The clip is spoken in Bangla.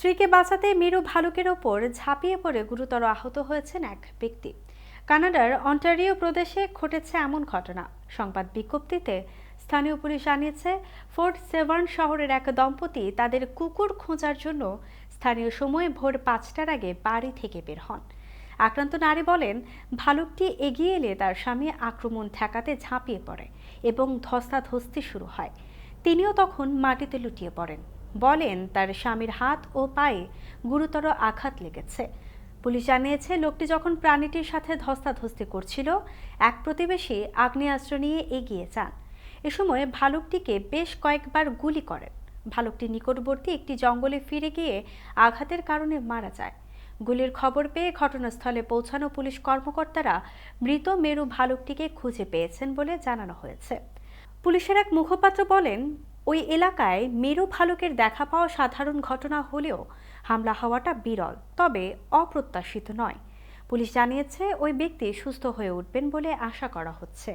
স্ত্রীকে বাঁচাতে মেরু ভালুকের ওপর ঝাঁপিয়ে পড়ে গুরুতর আহত হয়েছেন এক ব্যক্তি। কানাডার অন্টারিও প্রদেশে ঘটেছে এমন ঘটনা। সংবাদ বিজ্ঞপ্তিতে স্থানীয় পুলিশ জানিয়েছে, ফোর্ট সেভার্ন শহরের এক দম্পতি তাদের কুকুর খোঁজার জন্য স্থানীয় সময়ে ভোর পাঁচটার আগে বাড়ি থেকে বের হন। আক্রান্ত নারী বলেন, ভালুকটি এগিয়ে এলে তার স্বামী আক্রমণ ঠেকাতে ঝাঁপিয়ে পড়ে এবং ধস্তাধস্তি শুরু হয়। তিনিও তখন মাটিতে লুটিয়ে পড়েন। বলেন, তার স্বামীর হাত ও পায়ে গুরুতর আঘাত লেগেছে। পুলিশ জানিয়েছে, লোকটি যখন প্রাণীটির সাথে ধস্তাধস্তি করছিল, এক প্রতিবেশী আগ্নেয়াস্ত্র নিয়ে এগিয়ে যান। এ সময় ভালুকটিকে বেশ কয়েকবার গুলি করেন। ভালুকটি নিকটবর্তী একটি জঙ্গলে ফিরে গিয়ে আঘাতের কারণে মারা যায়। গুলির খবর পেয়ে ঘটনাস্থলে পৌঁছানো পুলিশ কর্মকর্তারা মৃত মেরু ভালুকটিকে খুঁজে পেয়েছেন বলে জানানো হয়েছে। পুলিশের এক মুখপাত্র বলেন ওই এলাকায় মেরু ভালুকের দেখা পাওয়া সাধারণ ঘটনা হলেও হামলা হওয়াটা বিরল, তবে অপ্রত্যাশিত নয়। পুলিশ জানিয়েছে, ওই ব্যক্তি সুস্থ হয়ে উঠবেন বলে আশা করা হচ্ছে।